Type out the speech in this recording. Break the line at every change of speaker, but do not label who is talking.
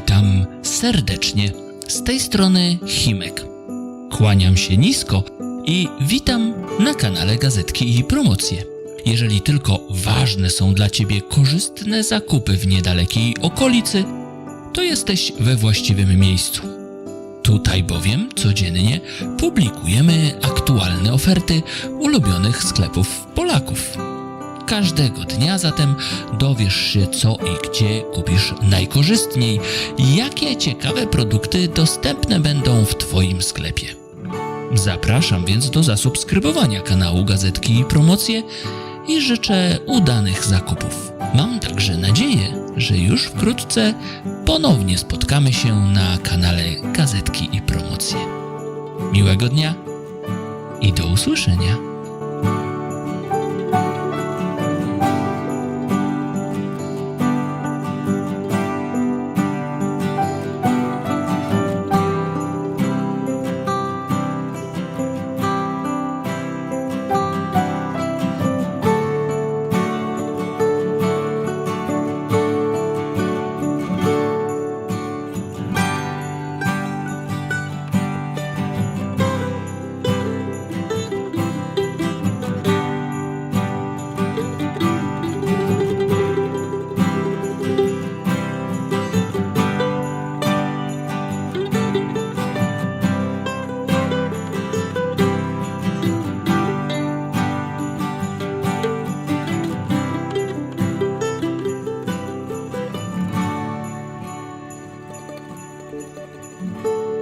Witam serdecznie. Z tej strony Himek. Kłaniam się nisko i witam na kanale Gazetki i Promocje. Jeżeli tylko ważne są dla Ciebie korzystne zakupy w niedalekiej okolicy, to jesteś we właściwym miejscu. Tutaj bowiem codziennie publikujemy aktualne oferty ulubionych sklepów Polaków. Każdego dnia zatem dowiesz się, co i gdzie kupisz najkorzystniej, jakie ciekawe produkty dostępne będą w Twoim sklepie. Zapraszam więc do zasubskrybowania kanału Gazetki i Promocje i życzę udanych zakupów. Mam także nadzieję, że już wkrótce ponownie spotkamy się na kanale Gazetki i Promocje. Miłego dnia i do usłyszenia. Thank you.